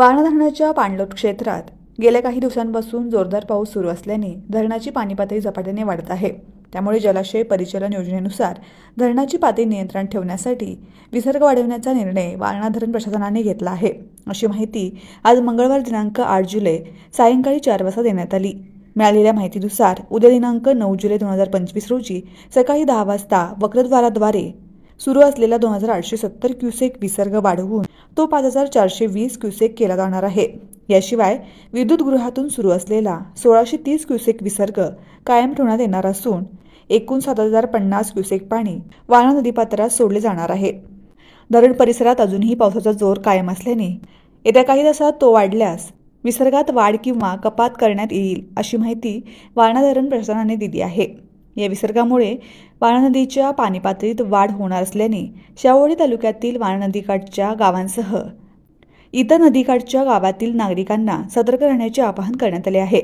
वारणा धरणाच्या पाणलोट क्षेत्रात गेल्या काही दिवसांपासून जोरदार पाऊस सुरू असल्याने धरणाची पाणी पातळी झपाट्याने वाढत आहे. त्यामुळे जलाशय परिचलन योजनेनुसार धरणाची पातळी नियंत्रण ठेवण्यासाठी विसर्ग वाढवण्याचा निर्णय वारणा धरण प्रशासनाने घेतला आहे. अशी माहिती आज मंगळवार दिनांक आठ जुलै सायंकाळी चार वाजता देण्यात आली. मिळालेल्या माहितीनुसार उद्या दिनांक नऊ जुलै दोन हजार पंचवीस रोजी सकाळी दहा वाजता वक्रद्वाराद्वारे सुरू असलेला दोन हजार आठशे सत्तर क्युसेक विसर्ग वाढवून तो पाच हजार चारशे वीस क्युसेक केला जाणार आहे. याशिवाय विद्युत गृहातून सुरू असलेला सोळाशे तीस क्युसेक विसर्ग कायम ठेवण्यात येणार असून एकूण सात हजार पन्नास क्युसेक पाणी वारणा नदीपात्रात सोडले जाणार आहे. धरण परिसरात अजूनही पावसाचा जोर कायम असल्याने येत्या काही तासात तो वाढल्यास विसर्गात वाढ किंवा कपात करण्यात येईल अशी माहिती वारणा धरण प्रशासनाने दिली आहे. या विसर्गामुळे वाणा नदीच्या पाणी पातळीत वाढ होणार असल्याने शावडी तालुक्यातील वाणा नदीकाठच्या गावांसह इतर नदीकाठच्या गावातील नागरिकांना सतर्क राहण्याचे आवाहन करण्यात आले आहे.